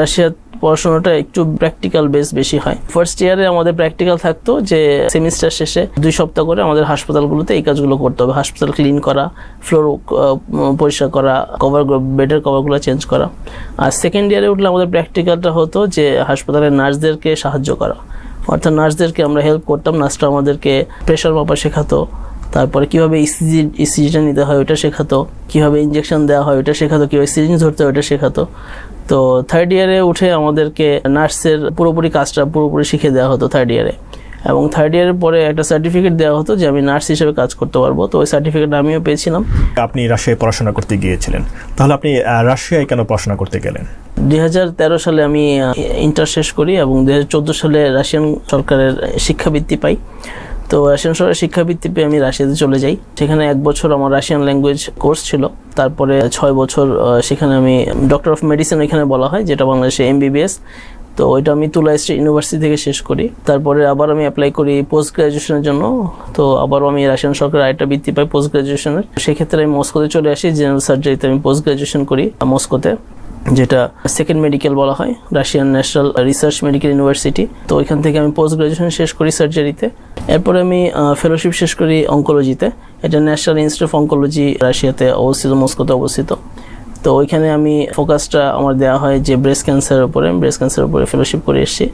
রাশিয়ার পড়াশোনাটা একটু প্র্যাকটিক্যাল বেস বেশি হয়। ফার্স্ট ইয়ারে আমাদের প্র্যাকটিক্যাল থাকতো যে সেমিস্টার শেষে দুই সপ্তাহ করে আমাদের হাসপাতালগুলোতে এই কাজগুলো করতে হবে। হাসপাতাল ক্লিন করা ফ্লোর পরিষ্কার করা কভার বেডের কভারগুলো চেঞ্জ করা। আর সেকেন্ড ইয়ারে উঠলে আমাদের প্র্যাকটিক্যালটা হতো যে, হাসপাতালের নার্সদেরকে সাহায্য করা। অর্থাৎ নার্সদেরকে আমরা হেল্প করতাম, নার্সরা আমাদেরকে প্রেশার মাপা শেখাতো। তারপরে কীভাবে ইসিজি ইসিজিটা নিতে হয় ওটা শেখাতো কীভাবে ইঞ্জেকশন দেওয়া হয় ওটা শেখাতো কীভাবে সিরিঞ্জ ধরতে হয় ওটা শেখাতো। তো থার্ড ইয়ারে উঠে আমাদেরকে নার্সের পুরোপুরি কাজটা পুরোপুরি শিখে দেওয়া হতো থার্ড ইয়ারে এবং থার্ড ইয়ারের পরে একটা সার্টিফিকেট দেওয়া হতো যে আমি নার্স হিসেবে কাজ করতে পারব। তো ওই সার্টিফিকেট আমিও পেয়েছিলাম। আপনি রাশিয়ায় পড়াশোনা করতে গিয়েছিলেন। তাহলে আপনি রাশিয়ায় কেন পড়াশোনা করতে গেলেন? দুই হাজার তেরো সালে আমি ইন্টার শেষ করি এবং দুই হাজার চোদ্দ সালে রাশিয়ান সরকারের শিক্ষাবৃত্তি পাই। তো রাশিয়ান সরকারের শিক্ষাবৃত্তি পেয়ে আমি রাশিয়াতে চলে যাই। সেখানে এক বছর আমার রাশিয়ান ল্যাঙ্গুয়েজ কোর্স ছিল। তারপরে ছয় বছর সেখানে আমি ডক্টর অফ মেডিসিন এখানে বলা হয়, যেটা বাংলাদেশে এমবিবিএস তো ওইটা আমি তুলা স্টেট ইউনিভার্সিটি থেকে শেষ করি। তারপরে আবার আমি অ্যাপ্লাই করি পোস্ট গ্রাজুয়েশনের জন্য। তো আবারও আমি রাশিয়ান সরকার আরেকটা বৃত্তি পাই পোস্ট গ্রাজুয়েশনের সেক্ষেত্রে আমি মস্কোতে চলে আসি জেনারেল সার্জারিতে আমি পোস্ট গ্রাজুয়েশন করি মস্কোতে, যেটা সেকেন্ড মেডিকেল বলা হয়, Russian National Research Medical University তো ওইখান থেকে আমি পোস্ট গ্রাজুয়েশন শেষ করি সার্জারিতে এরপরে আমি ফেলোশিপ শেষ করি অঙ্কোলজিতে এটা ন্যাশনাল ইনস্টিটিউট অফ অঙ্কোলজি রাশিয়াতে অবস্থিত, মস্কোতে অবস্থিত। তো ওইখানে আমি ফোকাসটা আমার দেওয়া হয় যে ব্রেস্ট ক্যান্সারের উপরে। ব্রেস্ট ক্যান্সারের উপরে ফেলোশিপ করে এসেছি।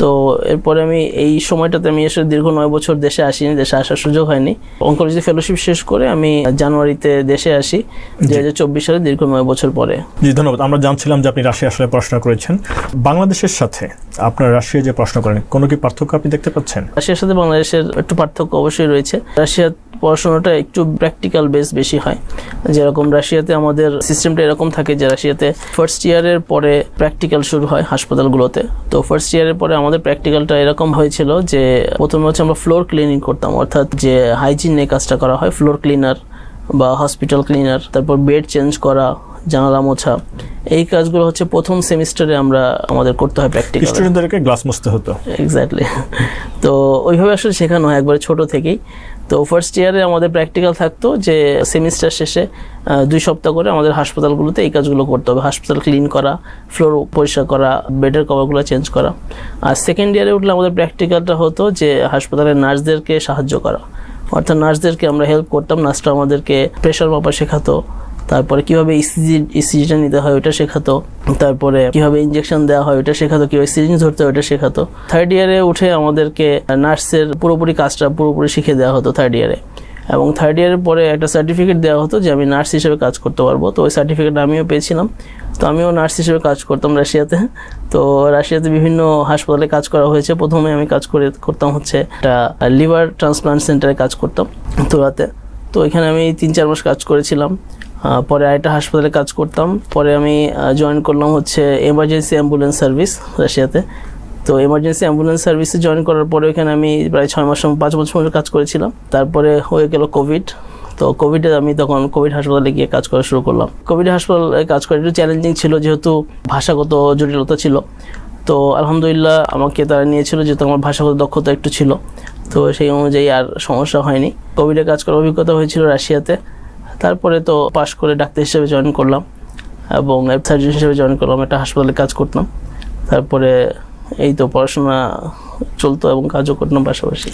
তো এরপরে আমি এই সময়টাতে আমি এসে দীর্ঘ নয় বছর দেশে আসিনি দেশে আসার সুযোগ হয়নি। অঙ্কোলজি ফেলোশিপ শেষ করে আমি জানুয়ারিতে দেশে আসি দু হাজার চব্বিশ সালে দীর্ঘ নয় বছর পরে। জি ধন্যবাদ। আমরা জানছিলাম যে আপনি রাশিয়া আসলে পড়াশোনা করেছেন। বাংলাদেশের সাথে আপনার রাশিয়া যে প্রশ্ন করেন কোনো কি পার্থক্য আপনি দেখতে পাচ্ছেন? রাশিয়ার সাথে বাংলাদেশের একটু পার্থক্য অবশ্যই রয়েছে। রাশিয়ার পড়াশোনাটা একটু প্র্যাকটিক্যাল বেস বেশি হয়। যেরকম রাশিয়াতে আমাদের সিস্টেমটা এরকম থাকে যে রাশিয়াতে ফার্স্ট ইয়ারের পরে প্র্যাকটিক্যাল শুরু হয় হাসপাতালগুলোতে। তো ফার্স্ট ইয়ারের পরে আমাদের প্র্যাকটিক্যালটা এরকম হয়েছিল যে, প্রথমে হচ্ছে আমরা ফ্লোর ক্লিনিং করতাম, অর্থাৎ যে হাইজিন নিয়ে কাজটা করা হয় ফ্লোর ক্লিনার বা হসপিটাল ক্লিনার তারপর বেড চেঞ্জ করা, জানালা মোছা এই কাজগুলো হচ্ছে প্রথম সেমিস্টারে আমরা আমাদের করতে হয় প্র্যাকটিক্যাল স্টুডেন্টদেরকে গ্লাস মুছতে হতো। এক্স্যাক্টলি তো ওইভাবে আসলে শেখানো হয় একবারে ছোট থেকেই। তো ফার্স্ট ইয়ারে আমাদের প্র্যাকটিক্যাল থাকতো যে সেমিস্টার শেষে দুই সপ্তাহ করে আমাদের হাসপাতালগুলোতে এই কাজগুলো করতে হবে। হাসপাতাল ক্লিন করা ফ্লোর পরিষ্কার করা বেডের কভারগুলো চেঞ্জ করা। আর সেকেন্ড ইয়ারে উঠলে আমাদের প্র্যাকটিক্যালটা হতো যে হাসপাতালের নার্সদেরকে সাহায্য করা। অর্থাৎ নার্সদেরকে আমরা হেল্প করতাম নার্সরা আমাদেরকে প্রেশার মাপা শেখাতো। তারপরে কীভাবে ইসিজি ইসিজিটা নিতে হয় ওটা শেখাতো। তারপরে কীভাবে ইঞ্জেকশন দেওয়া হয় ওটা শেখাতো, কীভাবে সিরিঞ্জ ধরতে হয় ওটা শেখাতো। থার্ড ইয়ারে উঠে আমাদেরকে নার্সের পুরোপুরি কাজটা পুরোপুরি শিখে দেওয়া হতো থার্ড ইয়ারে এবং থার্ড ইয়ারের পরে একটা সার্টিফিকেট দেওয়া হতো যে আমি নার্স হিসেবে কাজ করতে পারব। তো ওই সার্টিফিকেট আমিও পেয়েছিলাম। তো আমিও নার্স হিসেবে কাজ করতাম রাশিয়াতে। তো রাশিয়াতে বিভিন্ন হাসপাতালে কাজ করা হয়েছে। প্রথমে আমি কাজ করে করতাম হচ্ছে একটা লিভার ট্রান্সপ্লান্ট সেন্টারে কাজ করতাম। তোরাতে তো এখানে আমি তিন চার মাস কাজ করেছিলাম। পরে আরেকটা হাসপাতালে কাজ করতাম। পরে আমি জয়েন করলাম হচ্ছে এমার্জেন্সি অ্যাম্বুলেন্স সার্ভিস রাশিয়াতে। তো এমার্জেন্সি অ্যাম্বুলেন্স সার্ভিসে জয়েন করার পরে ওখানে আমি প্রায় ছয় মাস, পাঁচ বছর মতো কাজ করেছিলাম। তারপরে হয়ে গেল কোভিড তো কোভিডে আমি তখন কোভিড হাসপাতালে গিয়ে কাজ করা শুরু করলাম। কোভিড হাসপাতালে কাজ করা একটু চ্যালেঞ্জিং ছিল, যেহেতু ভাষাগত জটিলতা ছিল। তো আলহামদুলিল্লাহ আমাকে তারা নিয়েছিল যেহেতু আমার ভাষাগত দক্ষতা একটু ছিল। তো সেই অনুযায়ী আর সমস্যা হয়নি। কোভিডে কাজ করার অভিজ্ঞতা হয়েছিল রাশিয়াতে। তারপরে তো পাশ করে ডাক্তার হিসেবে জয়েন করলাম এবং সার্জন হিসেবে জয়েন করলাম, একটা হাসপাতালে কাজ করতাম। তারপরে এই তো পড়াশোনা চলতো এবং কাজও করতাম পাশাপাশি।